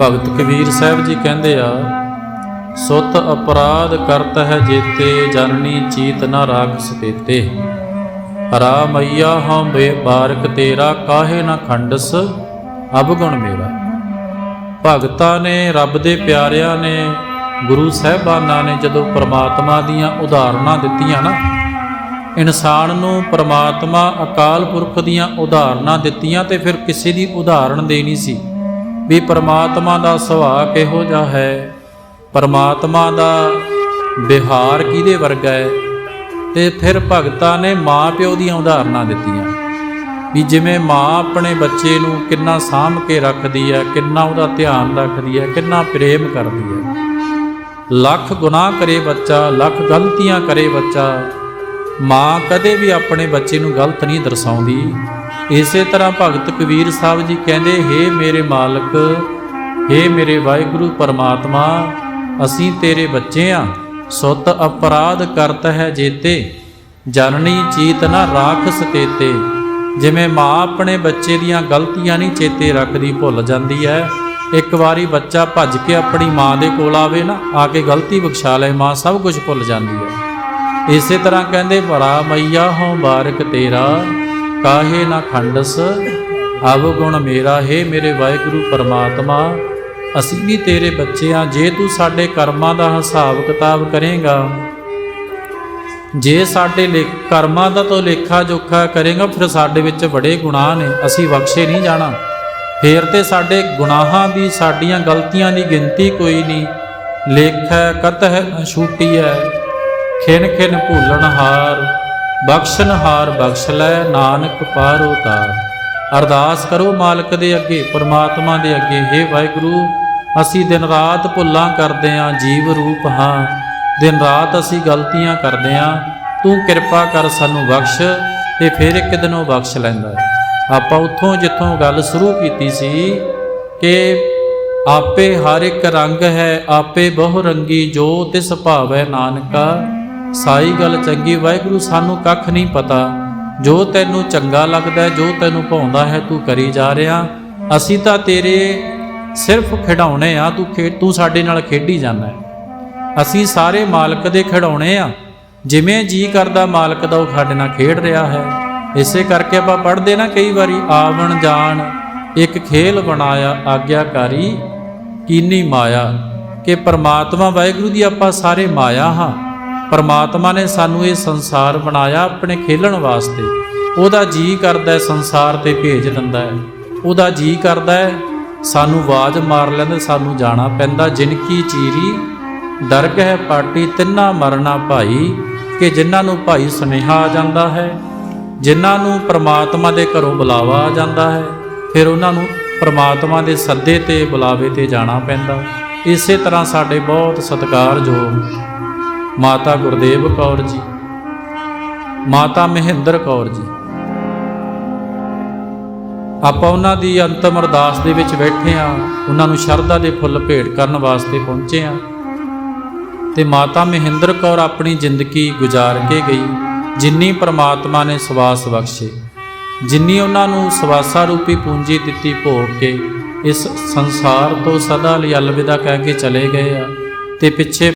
ਭਗਤ ਕਬੀਰ ਸਾਹਿਬ ਜੀ ਕਹਿੰਦੇ ਆ, ਸੁਤ ਅਪਰਾਧ ਕਰਤ ਹੈ ਜੇਤੇ, ਜਨਨੀ ਚੀਤ ਨਾ ਰਾਖ ਸਤੇਤੇ। ਹਰਾ ਮਈਆ ਹਉ ਬੇ ਤੇਰਾ, ਕਾਹੇ ਨਾ ਖੰਡਸ ਅਬਗੁਣ ਮੇਰਾ। ਭਗਤਾਂ ਨੇ, ਰੱਬ ਦੇ ਪਿਆਰਿਆਂ ਨੇ, ਗੁਰੂ ਸਾਹਿਬਾਨਾਂ ਨੇ ਜਦੋਂ ਪ੍ਰਮਾਤਮਾ ਦੀਆਂ ਉਦਾਹਰਨਾਂ ਦਿੱਤੀਆਂ ਨਾ, ਇਨਸਾਨ ਨੂੰ ਪ੍ਰਮਾਤਮਾ ਅਕਾਲ ਪੁਰਖ ਦੀਆਂ ਉਦਾਹਰਨਾਂ ਦਿੱਤੀਆਂ ਤੇ ਫਿਰ ਕਿਸੇ ਦੀ ਉਦਾਹਰਣ ਦੇਣੀ ਸੀ। ਵੀ ਪਰਮਾਤਮਾ ਦਾ ਸੁਭਾਅ ਕਿਹੋ ਜਿਹਾ ਹੈ? ਪਰਮਾਤਮਾ ਦਾ ਵਿਹਾਰ ਕਿਹਦੇ ਵਰਗਾ ਹੈ? ਤੇ ਫਿਰ ਭਗਤਾਂ ਨੇ ਮਾਂ ਪਿਓ ਦੀਆਂ ਉਦਾਹਰਨਾਂ ਦਿੱਤੀਆਂ ਵੀ ਜਿਵੇਂ ਮਾਂ ਆਪਣੇ ਬੱਚੇ ਨੂੰ ਕਿੰਨਾ ਸਾਂਭ ਕੇ ਰੱਖਦੀ ਹੈ, ਕਿੰਨਾ ਉਹਦਾ ਧਿਆਨ ਰੱਖਦੀ ਹੈ, ਕਿੰਨਾ ਪ੍ਰੇਮ ਕਰਦੀ ਹੈ। ਲੱਖ ਗੁਨਾਹ ਕਰੇ ਬੱਚਾ, ਲੱਖ ਗਲਤੀਆਂ ਕਰੇ ਬੱਚਾ, ਮਾਂ ਕਦੇ ਵੀ ਆਪਣੇ ਬੱਚੇ ਨੂੰ ਗਲਤ ਨਹੀਂ ਦਰਸਾਉਂਦੀ। ਇਸੇ ਤਰ੍ਹਾਂ ਭਗਤ ਕਬੀਰ ਸਾਹਿਬ ਜੀ ਕਹਿੰਦੇ, ਹੇ ਮੇਰੇ ਮਾਲਕ, ਹੇ ਮੇਰੇ ਵਾਹਿਗੁਰੂ ਪਰਮਾਤਮਾ, ਅਸੀਂ ਤੇਰੇ ਬੱਚੇ ਆ। ਸੁੱਤ ਅਪਰਾਧ ਕਰਤ ਹੈ ਜੇਤੇ, ਜਨਨੀ ਚੀਤ ਨਾ ਰਾਖ ਸਤੇਤੇ। ਜਿਵੇਂ ਮਾਂ ਆਪਣੇ ਬੱਚੇ ਦੀਆਂ ਗਲਤੀਆਂ ਨਹੀਂ ਚੇਤੇ ਰੱਖਦੀ, ਭੁੱਲ ਜਾਂਦੀ ਹੈ। ਇੱਕ ਵਾਰੀ ਬੱਚਾ ਭੱਜ ਕੇ ਆਪਣੀ ਮਾਂ ਦੇ ਕੋਲ ਆਵੇ ਨਾ, ਆ ਕੇ ਗਲਤੀ ਬਖਸ਼ਾ ਲੈ ਮਾਂ ਸਭ ਕੁਝ ਭੁੱਲ ਜਾਂਦੀ ਹੈ। ਇਸੇ ਤਰ੍ਹਾਂ ਕਹਿੰਦੇ ਬੜਾ ਮਈਆ ਹੋ ਬਾਰਕ ਤੇਰਾ ਕਾਹੇ ਨਾ ਖੰਡਸ ਅਵਗੁਣ ਮੇਰਾ, ਹੈ ਮੇਰੇ ਵਾਹਿਗੁਰੂ ਪਰਮਾਤਮਾ, ਅਸੀਂ ਵੀ ਤੇਰੇ ਬੱਚੇ ਆ, ਜੇ ਤੂੰ ਸਾਡੇ ਕਰਮਾਂ ਦਾ ਹਿਸਾਬ ਕਿਤਾਬ ਕਰੇਗਾ। ਜੇ ਸਾਡੇ ਲੇ ਕਰਮਾਂ ਦਾ ਤੋਂ ਲੇਖਾ ਜੋਖਾ ਕਰੇਗਾ, ਫਿਰ ਸਾਡੇ ਵਿੱਚ ਬੜੇ ਗੁਨਾਹ ਨੇ, ਅਸੀਂ ਬਖਸ਼ੇ ਨਹੀਂ ਜਾਣਾ। ਫੇਰ ਤੇ ਸਾਡੇ ਗੁਨਾਹਾਂ ਦੀ, ਸਾਡੀਆਂ ਗਲਤੀਆਂ ਦੀ ਗਿਣਤੀ ਕੋਈ ਨਹੀਂ। ਲੇਖ ਹੈ ਕਤ ਹੈ ਛੂਟੀ ਹੈ ਖਿਨ ਖਿਨ ਭੂਲਣ ਹਾਰ। ਬਖਸ਼ਣ ਹਾਰ ਬਖਸ਼ ਲੈ, ਨਾਨਕ ਪਾਰ ਉਤਾਰ। ਅਰਦਾਸ ਕਰੋ ਮਾਲਕ ਦੇ ਅੱਗੇ, ਪਰਮਾਤਮਾ ਦੇ ਅੱਗੇ। हे ਵਾਹਿਗੁਰੂ, ਅਸੀਂ ਦਿਨ ਰਾਤ ਭੁੱਲਾਂ ਕਰਦੇ ਆਂ, ਜੀਵ ਰੂਪ ਹਾਂ। ਦਿਨ ਰਾਤ ਅਸੀਂ ਗਲਤੀਆਂ ਕਰਦੇ ਆਂ, ਤੂੰ ਕਿਰਪਾ ਕਰ ਸਾਨੂੰ ਬਖਸ਼ ਤੇ ਫਿਰ ਇੱਕ ਦਿਨ ਉਹ ਬਖਸ਼ ਲੈਂਦਾ ਹੈ। ਆਪਾਂ ਉੱਥੋਂ ਜਿੱਥੋਂ ਗੱਲ ਸ਼ੁਰੂ ਕੀਤੀ ਸੀ ਕਿ ਆਪੇ ਹਰ ਇੱਕ ਰੰਗ ਹੈ, ਆਪੇ ਬਹੁ ਰੰਗੀ ਜੋ ਤਿਸ ਭਾਵੈ ਨਾਨਕਾ। ਸਾਈ ਗੱਲ ਚੰਗੀ, ਵਾਹਿਗੁਰੂ ਸਾਨੂੰ ਕੱਖ ਨਹੀਂ ਪਤਾ। ਜੋ ਤੈਨੂੰ ਚੰਗਾ ਲੱਗਦਾ ਜੋ ਤੈਨੂੰ ਭਾਉਂਦਾ ਹੈ, ਤੂੰ ਕਰੀ ਜਾ ਰਿਹਾ। ਅਸੀਂ ਤਾਂ ਤੇਰੇ ਸਿਰਫ ਖਿਡਾਉਣੇ ਆ, ਤੂੰ ਖੇਡ ਤੂੰ ਸਾਡੇ ਨਾਲ ਖੇਡੀ ਜਾਂਦਾ ਹੈ। ਅਸੀਂ ਸਾਰੇ ਮਾਲਕ ਦੇ ਖਿਡਾਉਣੇ ਆ। ਜਿਵੇਂ ਜੀ ਕਰਦਾ ਮਾਲਕ ਦਾ ਉਹ ਸਾਡੇ ਨਾਲ ਖੇਡ ਰਿਹਾ ਹੈ। ਇਸੇ ਕਰਕੇ ਆਪਾਂ ਪੜ੍ਹਦੇ ਨਾ ਕਈ ਵਾਰੀ, ਆਵਣ ਜਾਣ, ਇੱਕ ਖੇਲ ਬਣਾਇਆ, ਆਗਿਆਕਾਰੀ, ਕੀਨੀ ਮਾਇਆ। ਕਿ ਪਰਮਾਤਮਾ ਵਾਹਿਗੁਰੂ ਦੀ ਆਪਾਂ ਸਾਰੇ ਮਾਇਆ ਹਾਂ। ਪਰਮਾਤਮਾ ਨੇ ਸਾਨੂੰ ਇਹ ਸੰਸਾਰ ਬਣਾਇਆ ਆਪਣੇ ਖੇਲਣ ਵਾਸਤੇ। ਉਹਦਾ ਜੀ ਕਰਦਾ ਸੰਸਾਰ ਤੇ ਭੇਜ ਦਿੰਦਾ ਹੈ। ਉਹਦਾ ਜੀ ਕਰਦਾ ਹੈ, ਸਾਨੂੰ ਆਵਾਜ਼ ਮਾਰ ਲੈਂਦਾ, ਸਾਨੂੰ ਜਾਣਾ ਪੈਂਦਾ। ਜਿਨ ਕੀ ਚੀਰੀ ਦਰਗ ਹੈ ਪਾਟੀ, ਤਿੰਨਾ ਮਰਨਾ ਭਾਈ, ਕਿ ਜਿਨ੍ਹਾਂ ਨੂੰ ਭਾਈ ਸੁਨੇਹਾ ਆ ਜਾਂਦਾ ਹੈ। ਜਿਨ੍ਹਾਂ ਨੂੰ ਪ੍ਰਮਾਤਮਾ ਦੇ ਘਰੋਂ ਬੁਲਾਵਾ ਆ ਜਾਂਦਾ ਹੈ, ਫਿਰ ਉਹਨਾਂ ਨੂੰ ਪ੍ਰਮਾਤਮਾ ਦੇ ਸੱਦੇ ਤੇ, ਬੁਲਾਵੇ ਤੇ ਜਾਣਾ ਪੈਂਦਾ। ਇਸੇ ਤਰ੍ਹਾਂ ਸਾਡੇ ਬਹੁਤ ਸਤਿਕਾਰਯੋਗ ਮਾਤਾ ਗੁਰਦੇਵ ਕੌਰ ਜੀ। ਮਾਤਾ ਮਹਿੰਦਰ ਕੌਰ ਜੀ। ਆਪਾਂ ਉਹਨਾਂ ਦੀ ਅੰਤਮ ਅਰਦਾਸ ਦੇ ਵਿੱਚ ਬੈਠੇ ਆ ਉਹਨਾਂ ਨੂੰ ਸ਼ਰਧਾ ਦੇ ਫੁੱਲ ਭੇਟ ਕਰਨ ਵਾਸਤੇ ਪਹੁੰਚੇ ਆ ਤੇ ਮਾਤਾ ਮਹਿੰਦਰ ਕੌਰ ਆਪਣੀ ਜ਼ਿੰਦਗੀ ਗੁਜ਼ਾਰ ਕੇ ਗਈ। ਜਿੰਨੀ ਪ੍ਰਮਾਤਮਾ ਨੇ ਸਵਾਸ ਬਖਸ਼ੇ। ਜਿੰਨੀ ਉਹਨਾਂ ਨੂੰ ਸਵਾਸਾ ਰੂਪੀ ਪੂੰਜੀ ਦਿੱਤੀ ਭੋਗ ਕੇ, ਇਸ ਸੰਸਾਰ ਤੋਂ ਸਦਾ ਲਈ ਅਲਵਿਦਾ ਕਹਿ ਕੇ ਚਲੇ ਗਏ ਆ। ਤੇ ਪਿੱਛੇ